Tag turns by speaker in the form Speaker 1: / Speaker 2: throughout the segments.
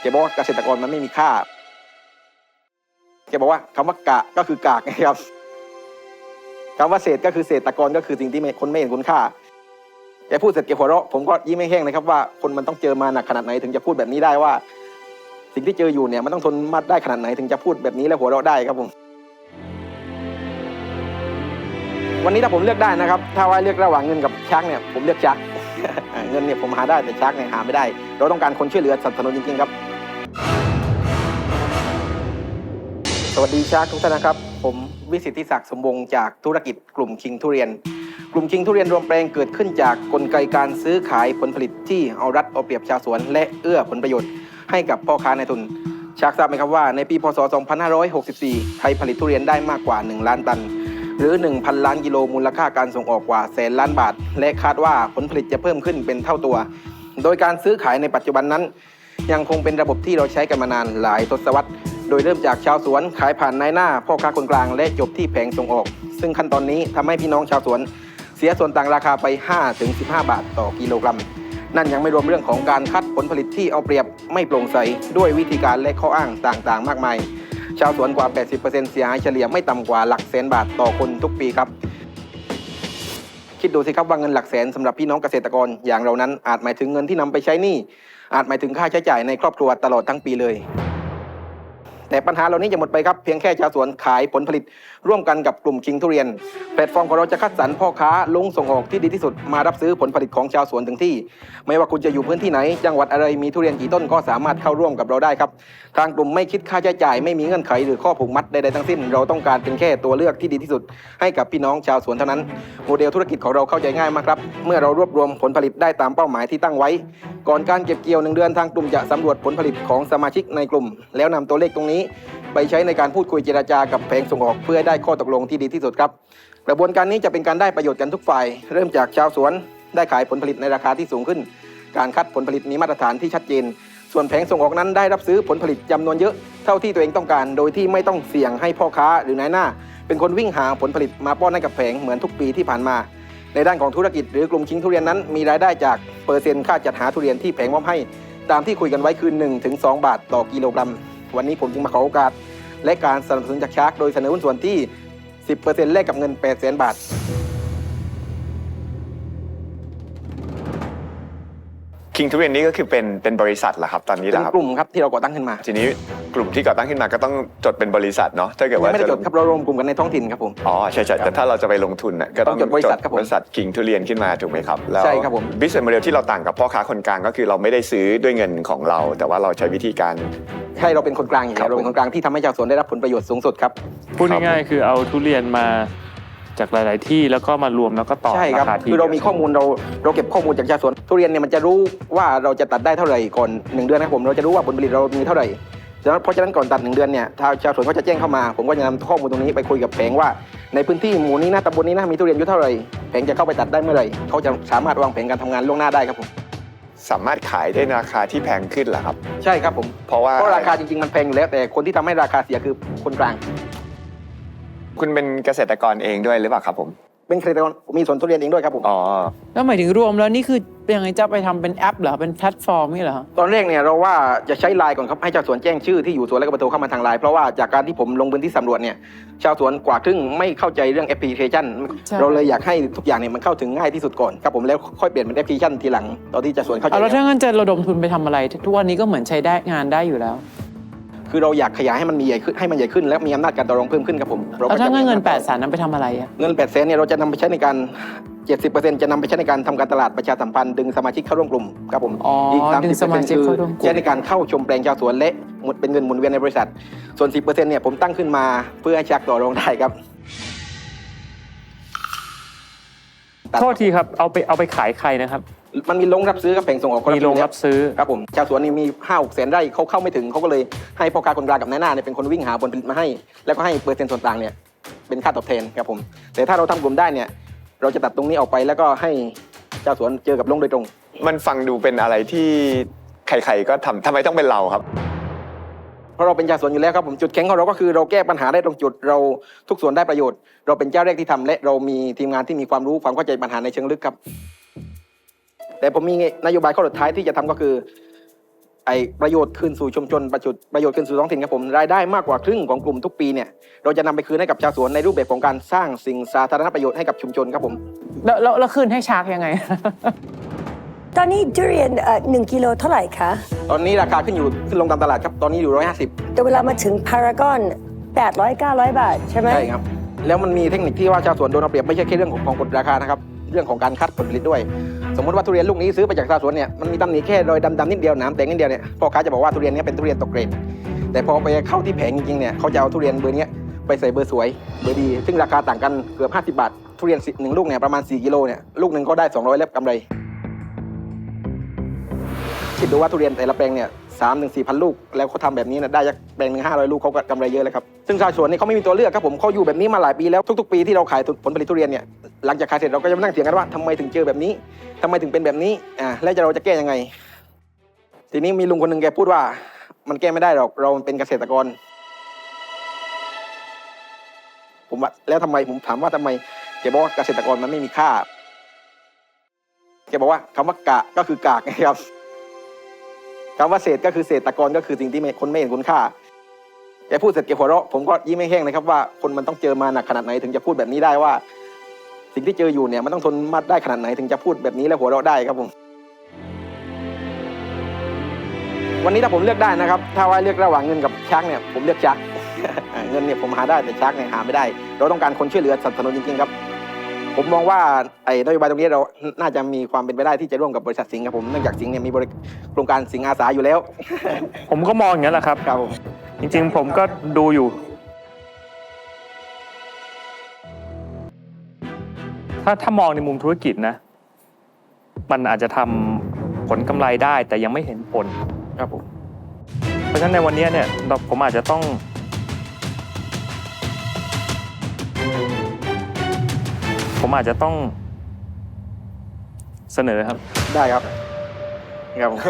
Speaker 1: แกบอกว่าเกษตรกรมันไม่มีค่าแกบอกว่าคำว่ากะก็คือกากนะครับคำว่าเศษก็คือเศษตะกอนก็คือสิ่งที่คนไม่เห็นคุณค่าแกพูดเสร็จแกหัวเราะผมก็ยิ้มไม่แห้งนะครับว่าคนมันต้องเจอมาหนักขนาดไหนถึงจะพูดแบบนี้ได้ว่า สิ่งที่เจออยู่เนี่ยมันต้องทนมาได้ขนาดไหนถึงจะพูดแบบนี้และหัวเราะได้ครับผมวันนี้ถ้าผมเลือกได้นะครับ ถ้าว่าเลือกระหว่างเงินกับชักเนี่ยผมเลือกชัก เงินเนี่ยผมหาได้แต่ชักเนี่ยหาไม่ได้ เราต้องการคนช่วยเหลือสนับสนุนจริงๆครับ สวัสดีชักทุกท่านนะครับ ผมวิสิทธิศักดิ์สมวงจากธุรกิจกลุ่มคิงทุเรียน กลุ่มคิงทุเรียนรวมแปลงเกิดขึ้นจากกลไกการซื้อขายผลผลิตที่เอารัดเอาเปรียบชาวสวน และเอื้อผลประโยชน์ให้กับพ่อค้าในทุนชักทราบไหมครับว่าในปีพศ 2564 ไทยผลิตทุเรียนได้มากกว่า 1 ล้านตัน หรือ 1,000 ล้านกิโลมูลค่าการส่งออกกว่าแสนล้านบาท และคาดว่าผลผลิตจะเพิ่มขึ้นเป็นเท่าตัว โดยการซื้อขายในปัจจุบันนั้น ยังคงเป็นระบบที่เราใช้กันมานานหลายทศวรรษ โดยเริ่มจากชาวสวนขายผ่านนายหน้า พ่อค้าคนกลางและจบที่แผงส่งออก ซึ่งขั้นตอนนี้ทำให้พี่น้องชาวสวน เสียส่วนต่างราคาไป 5-15 บาทต่อกิโลกรัม นั่นยังไม่รวมเรื่องของการคัดผลผลิตที่เอาเปรียบไม่โปร่งใส ด้วยวิธีการและข้ออ้างต่างๆ มากมาย ชาวสวนกว่า 80%เสียหายเฉลี่ยไม่ต่ำกว่าหลักแสนบาทต่อคนทุกปีครับคิดดูสิครับว่าเงินหลักแสนสำหรับพี่น้องเกษตรกรอย่างเรานั้นอาจหมายถึงเงินที่นำไปใช้หนี้อาจหมายถึงค่าใช้จ่ายในครอบครัวตลอดทั้งปีเลย แต่ปัญหาเหล่านี้จะหมดไปครับเพียงแค่ชาวสวนขายผลผลิต ร่วมกันกับกลุ่มคิงทุเรียน แพลตฟอร์มของเราจะคัดสรรพ่อค้าลงส่งออกที่ดีที่สุด มารับซื้อผลผลิตของชาวสวนถึงที่ ไม่ว่าคุณจะอยู่พื้นที่ไหน จังหวัดอะไรมีทุเรียนกี่ต้นก็สามารถเข้าร่วมกับเราได้ครับทางกลุ่มไม่คิดค่าใช้จ่ายไม่มีเงื่อนไขหรือข้อผูกมัดใดๆทั้งสิ้น เราต้องการเป็นแค่ตัวเลือกที่ดีที่สุด ให้กับพี่น้องชาวสวนเท่านั้นโมเดลธุรกิจของเราเข้าใจง่ายมากครับเมื่อเรารวบรวมผลผลิตได้ตามเป้าหมายที่ตั้งไว้ ก่อนการเก็บเกี่ยวหนึ่งเดือนทางกลุ่มจะสำรวจผลผลิตของสมาชิกในกลุ่ม แล้วนำตัวเลขตรงนี้ไปใช้ในการพูดคุยเจราจากับแผงส่งออกเพื่อได้ข้อตกลงที่ดีที่สุดครับ กระบวนการนี้จะเป็นการได้ประโยชน์กันทุกฝ่าย เริ่มจากชาวสวนได้ขายผลผลิตในราคาที่สูงขึ้น การคัดผลผลิตมีมาตรฐานที่ชัดเจน ส่วนแผงส่งออกนั้นได้รับซื้อผลผลิตจำนวนเยอะเท่าที่ตัวเองต้องการ โดยที่ไม่ต้องเสี่ยงให้พ่อค้าหรือนายหน้า เป็นคนวิ่งหาผลผลิตมาป้อนให้กับแผงเหมือนทุกปีที่ผ่านมา ในด้านของธุรกิจหรือกลุ่มคิงทุเรียนนั้น มีรายได้จากเปอร์เซ็นต์ค่าจัดหาทุเรียนที่แผงมอบให้ ตามที่คุยกันไว้คือ1-2 บาทต่อกิโลกรัม วันนี้ผมจึงมาขอโอกาส และการสนับสนุนจากชาร์กโดยเสนอหุ้นส่วนที่ 10%แลกกับเงิน 8 0 0 0 0 0 บาท
Speaker 2: คิงทุเรียนนี่ก็คือเป็นเป็นบริษัทเหรอครับตอนนี้
Speaker 1: เป็
Speaker 2: เหรอนครับ
Speaker 1: กลุ่มครับที่เราก่อตั้งขึ้นมา
Speaker 2: ทีนี้กลุ่มที่ก่อตั้งขึ้นมาก็ต้องจดเป็นบริษัทเนาะถ้าเกิด
Speaker 1: ยัง
Speaker 2: ว่า
Speaker 1: ไม่ได้จดะครับเรารวมกลุ่มกันในท้องถิ่นครับผม
Speaker 2: อ๋อใช่ใช่แต่ถ้าเราจะไปลงทุนน่ะก็ต้อง
Speaker 1: ต้องจดบริษัทครับผม
Speaker 2: บริษัทคิงทุเรียนขึ้นมาถูกไหมครับแล้ว
Speaker 1: ใช่ครับผม
Speaker 2: บิสเนสโมเดลที่เราต่างกับพ่อค้าคนกลางก็คือเราไม่ได้ซื้อด้วยเงินของเรา แต่ว่าเราใช้วิธีการ
Speaker 1: ให้เราเป็นคนกลางอย่าง
Speaker 2: ครั
Speaker 1: เงี้
Speaker 2: บ
Speaker 1: ยเราเป็นคนกลางที่ทำให้ชาวสวนได้รับผลประโยชน์สูงสุดครับ
Speaker 3: พูดง่ายๆคือเอาทุเรียนมาจากหลาย ๆ ที่แล้วก็มารวมแล้วก็ต่อ
Speaker 1: ใช่ครับ
Speaker 3: ราคาที
Speaker 1: คือเรามีข้อมูลเราเราเก็บข้อมูลจากชาวสวนทุเรียนเนี่ยมันจะรู้ว่าเราจะตัดได้เท่าไหร่ก่อนหนึ่งเดือนนะครับผมเราจะรู้ว่าผลผลิตเรามีเท่าไหร่ฉะนั้นเพราะฉะนั้นก่อนตัดหนึ่งเดือนเนี่ยทางชาวสวนก็จะแจ้งเข้ามา ผมก็จะนำข้อมูลตรงนี้ไปคุยกับแผงว่า ในพื้นที่หมู่นี้นะตำบลนี้นะมีทุเรียนอยู่เท่าไหร่แผงจะเข้าไปตัดได้เมื่อไหร่เขาจะสามารถวางแผนการทำงานล่วงหน้าได้ครับผม
Speaker 2: สามารถขายได้ในราคาที่แพงขึ้นเหรอครับ
Speaker 1: ใช่ครับผม
Speaker 2: เพราะว่า
Speaker 1: เพราะราคาจริงๆมันแพงอยู่แล้ว แต่คนที่ทำให้ราคาเสียคือคนกลาง
Speaker 2: คุณเป็นเกษตรกรเองด้วยหรือเปล่าครับผม
Speaker 1: เป็นเกษตรกรมีสวนทุเรียนเองด้วยครับผม
Speaker 2: อ๋อ
Speaker 4: แล้วหมายถึงรวมแล้วนี่คือ เป็นยังไงจะไปทำเป็นแอปเหรอเป็นแพลตฟอร์มนี่เหรอฮะ
Speaker 1: ตอนแรกเนี่ยเราว่าจะใช้ไลน์ก่อนครับให้ชาวสวนแจ้งชื่อที่อยู่สวนและก็เบอร์โทรเข้ามาทางไลน์เพราะว่าจากการที่ผมลงพื้นที่สำรวจเนี่ยชาวสวนกว่าครึ่งไม่เข้าใจเรื่องแอปพลิเคชัน
Speaker 4: ใช่
Speaker 1: เราเลยอยากให้ทุกอย่างเนี่ยมันเข้าถึงง่ายที่สุดก่อนครับผมแล้วค่อยเปลี่ยนเป็นแอปพลิเคชันทีหลังตอนที่ชาวสวนเข้าใจ
Speaker 4: เอาแล้วถ้างั้นจะระดมทุนไปทำอะไร ทุกวันนี้ก็เหมือนใช้ได้งานได้อยู่แล้ว
Speaker 1: คือเราอยากขยายให้มันมีใหญ่ขึ้นให้มันใหญ่ขึ้นและมีอำนาจการต่อรองเพิ่มขึ้นครับผมร
Speaker 4: แล้ว
Speaker 1: ก็
Speaker 4: ถ้า
Speaker 1: จะ
Speaker 4: งั้นเงิน
Speaker 1: มี
Speaker 4: 8ปดแสนนั้นไปทำอะไรอะ
Speaker 1: เงิน8ปดแสนเนี่ยเราจะนำไปใช้ในการ 70%จะนำไปใช้ในการทำการตลาดประชาสัมพันธ์ดึงสมาชิกเข้าร่วมกลุ่มครับผม
Speaker 4: อ๋อ
Speaker 1: อีก
Speaker 4: ดึงสมาชิก
Speaker 1: 30%คือ
Speaker 4: เข้าร่วมกลุ่ม
Speaker 1: ใช้ในการเข้าชมแปลงชาวสวนและหมุดเป็นเงินหมุนเวียนในบริษัท ส่วน 10%เนี่ยผมตั้งขึ้นมาเพื่อให้ชักต่อรองได้ครับ
Speaker 3: โทษทีครับ เอาไปเอาไปขายใครนะครับ
Speaker 1: มันมีโรงรับซื้อกับแผงส่งออกก็
Speaker 3: มีโรงรับซื้อ
Speaker 1: ครับผมชาวสวนนี่มีห้าหกแสนไร่เขาเข้าไม่ถึงเขาก็เลยให้พ่อค้าคนกลางกับนายหน้าเนี่ยเป็นคนวิ่งหาผลผลิตมาให้ แล้วก็ให้เปอร์เซ็นต์ส่วนต่างเนี่ยเป็นค่าตอบแทนครับผม แต่ถ้าเราทำกลุ่มได้เนี่ย เราจะตัดตรงนี้ออกไปแล้วก็ให้ชาวสวนเจอกับโรงโดยตรง
Speaker 2: มันฟังดูเป็นอะไรที่ใครๆก็ทำทำไมต้องเป็นเราครับ
Speaker 1: เพราะเราเป็นชาวสวนอยู่แล้วครับผมจุดแข็งของเราก็คือเราแก้ปัญหาได้ตรงจุดเราทุกส่วนได้ประโยชน์ เราเป็นเจ้าแรกที่ทำและเรามีทีมงานที่มีความรู้ความเข้าใจปัญหาในเชิงลึกครับ แต่ผมมีนโยบายข้อสุดท้ายที่จะทำก็คือไอประโยชน์คืนสู่ชุมชนประโยชน์ประโยชน์คืนสู่ท้องถิ่นครับผมรายได้มากกว่าครึ่งของกลุ่มทุกปีเนี่ยเราจะนำไปคืนให้กับชาวสวนในรูปแบบของการสร้างสิ่งสาธารณประโยชน์ให้กับชุมชนครับผม
Speaker 4: แล้วแล้วแล้วคืนให้ชาร์กยังไง
Speaker 5: ตอนนี้ทุเรียนเอ่อหนึ่งกิโลเท่าไหร่คะ
Speaker 1: ตอนนี้ราคาขึ้นอยู่ขึ้นลงตามตลาดครับตอนนี้อยู่150
Speaker 5: แต่เวลามาถึงพารากอน800 900บาทใช่ไหม
Speaker 1: ใช่ครับแล้วมันมีเทคนิคที่ว่าชาวสวนโดนเอาเปรียบไม่ใช่แค่เรื่องของของกฎราคานะครับ เรื่องของการคัดผลผลิตด้วย สมมติว่าทุเรียนลูกนี้ซื้อไปจากชาวสวนเนี่ยมันมีตำหนิแค่รอยดำๆนิดเดียวหนามแตกนิดเดียวเนี่ยพ่อค้าจะบอกว่าทุเรียนเนี้เป็นทุเรียนตกเกรดแต่พอไปเข้าที่แผงจริงๆเนี่ยเขาจะเอาทุเรียนเบอร์นี้ไปใส่เบอร์สวยเบอร์ดี ซึ่งราคาต่างกันเกือบ50 บาท ทุเรียนสิหนึ่งลูกเนี่ยประมาณ 4กิโลเนี่ยลูกหนึ่งก็ได้ 200แล้วกำไรคิดดูว่าทุเรียนแต่ละแปลงเนี่ย สามถึงสี่พันลูก แล้วเขาทำแบบนี้นะได้จากแปลงหนึ่งห้าร้อยลูกเขาก็กำไรเยอะเลยครับ ซึ่งชาวสวนนี่เขาไม่มีตัวเลือกครับผมเขาอยู่แบบนี้มาหลายปีแล้วทุกๆ ปีที่เราขายผลผลิตทุเรียนเนี่ยหลังจากขายเสร็จเราก็จะมานั่งเถียงกันว่าทำไมถึงเจอแบบนี้ทำไมถึงเป็นแบบนี้อ่าแล้วเราจะแก้ยังไง ทีนี้มีลุงคนหนึ่งแกพูดว่ามันแก้ไม่ได้หรอกเราเป็นเกษตรกร ผมว่าแล้วทำไมผมถามว่าทำไมแกบอกว่าเกษตรกรมันไม่มีค่าแกบอกว่าคำว่ากะก็คือกากนะครับ คำว่าเศษก็คือเศษตะกอนก็คือสิ่งที่คนไม่เห็นคุณค่าแกพูดเสร็จแกหัวเราะผมก็ยิ้มไม่แห้งนะครับว่าคนมันต้องเจอมาหนักขนาดไหนถึงจะพูดแบบนี้ได้ว่า สิ่งที่เจออยู่เนี่ยมันต้องทนมาได้ขนาดไหนถึงจะพูดแบบนี้และหัวเราะได้ครับผม วันนี้ถ้าผมเลือกได้นะครับ ถ้าว่าเลือกระหว่างเงินกับชักเนี่ยผมเลือกชักเงินเนี่ยผมหาได้แต่ชักเนี่ยหาไม่ได้ เราต้องการคนช่วยเหลือสนับสนุนจริงๆครับ ผมมองว่าไอ้นโยบายตรงนี้เราน่าจะมีความเป็นไปได้ที่จะร่วมกับบริษัทสิงห์ครับผมเนื่องจากสิงห์เนี่ยมีบริโครงการสิงห์อาสาอยู่แล้ว
Speaker 3: ผมก็มองอย่างนั้นแหละครับ
Speaker 1: ครับผม
Speaker 3: จริงๆ ผมก็ดูอยู่ ถ้าถ้ามองในมุมธุรกิจนะ มันอาจจะทำผลกำไรได้แต่ยังไม่เห็นผล
Speaker 1: ครับผม
Speaker 3: เพราะฉะนั้นในวันนี้เนี่ยเราผมอาจจะต้อง ผมอาจจะต้องเสนอครับ
Speaker 1: ได้ครับครับผม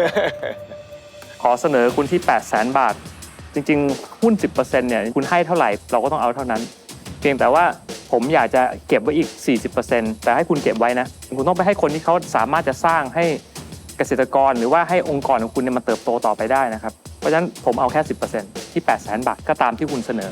Speaker 3: ขอเสนอคุณที่ 8 0 0แสนบาท จริง ๆ หุ้น 10%เนี่ยคุณให้เท่าไหร่เราก็ต้องเอาเท่านั้น เพียงแต่ว่าผมอยากจะเก็บไว้อีก 40%แต่ให้คุณเก็บไว้นะ คุณต้องไปให้คนที่เขาสามารถจะสร้างให้เกษตรกรหรือว่าให้องค์กรของคุณเนี่ยมันเติบโตต่อไปได้นะครับ เพราะฉะนั้นผมเอาแค่ 10%ที่ 8 0 0แสนบาทก็ตามที่คุณเสนอ